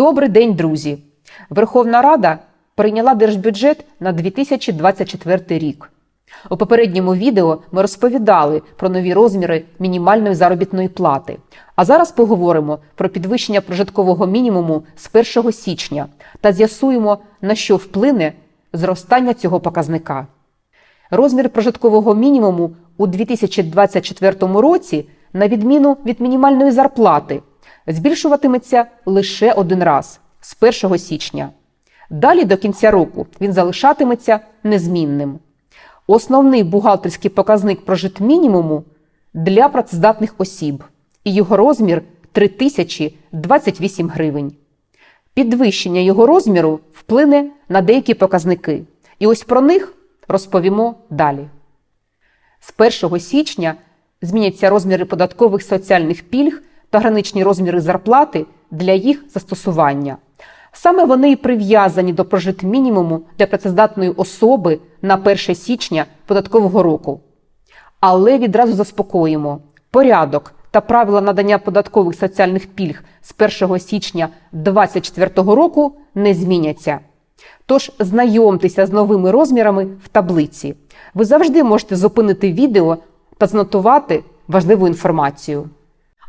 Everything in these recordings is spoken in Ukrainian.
Добрий день, друзі! Верховна Рада прийняла держбюджет на 2024 рік. У попередньому відео ми розповідали про нові розміри мінімальної заробітної плати. А зараз поговоримо про підвищення прожиткового мінімуму з 1 січня та з'ясуємо, на що вплине зростання цього показника. Розмір прожиткового мінімуму у 2024 році, на відміну від мінімальної зарплати, збільшуватиметься лише один раз з 1 січня. Далі до кінця року він залишатиметься незмінним. Основний бухгалтерський показник прожитмінімуму для працездатних осіб, і його розмір 3028 гривень. Підвищення його розміру вплине на деякі показники. І ось про них розповімо далі. З 1 січня зміняться розміри податкових соціальних пільг та граничні розміри зарплати для їх застосування. Саме вони і прив'язані до прожитмінімуму для працездатної особи на 1 січня податкового року. Але відразу заспокоїмо, порядок та правила надання податкових соціальних пільг з 1 січня 2024 року не зміняться. Тож знайомтеся з новими розмірами в таблиці. Ви завжди можете зупинити відео та знотувати важливу інформацію.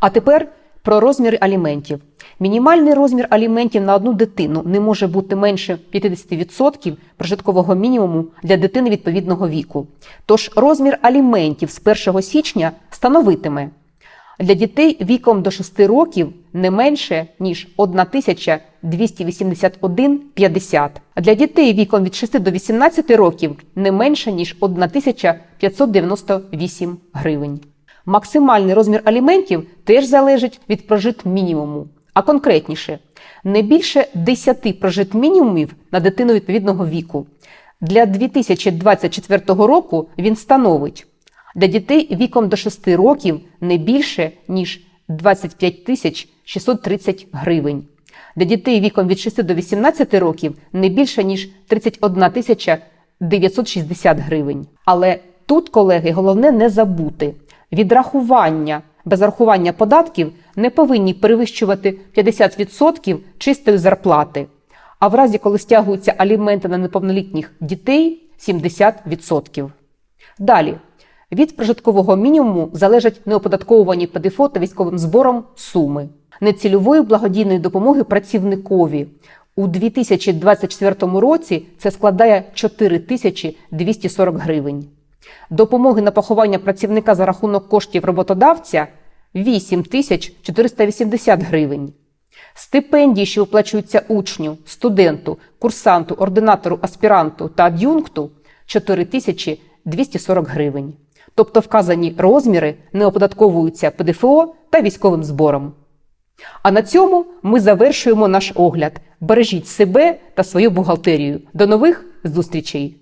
А тепер про розміри аліментів. Мінімальний розмір аліментів на одну дитину не може бути менше 50% прожиткового мінімуму для дитини відповідного віку. Тож розмір аліментів з 1 січня становитиме для дітей віком до 6 років не менше ніж 1281,50, а для дітей віком від 6 до 18 років не менше ніж 1598 гривень. Максимальний розмір аліментів теж залежить від прожит мінімуму, а конкретніше не більше 10 прожит мінімумів на дитину відповідного віку. Для 2024 року він становить для дітей віком до 6 років не більше, ніж 25 тисяч 630 гривень. Для дітей віком від 6 до 18 років не більше, ніж 31 тисяча 960 гривень. Але тут, колеги, головне не забути. Відрахування без рахування податків не повинні перевищувати 50% чистої зарплати, а в разі, коли стягуються аліменти на неповнолітніх дітей 70%. Далі. Від прожиткового мінімуму залежать неоподатковувані ПДФО та військовим збором суми нецільової благодійної допомоги працівникові. У 2024 році це складає 4240 гривень. Допомоги на поховання працівника за рахунок коштів роботодавця 8480 гривень. Стипендії, що виплачуються учню, студенту, курсанту, ординатору, аспіранту та ад'юнкту 4240 гривень. Тобто вказані розміри не оподатковуються ПДФО та військовим збором. А на цьому ми завершуємо наш огляд. Бережіть себе та свою бухгалтерію. До нових зустрічей!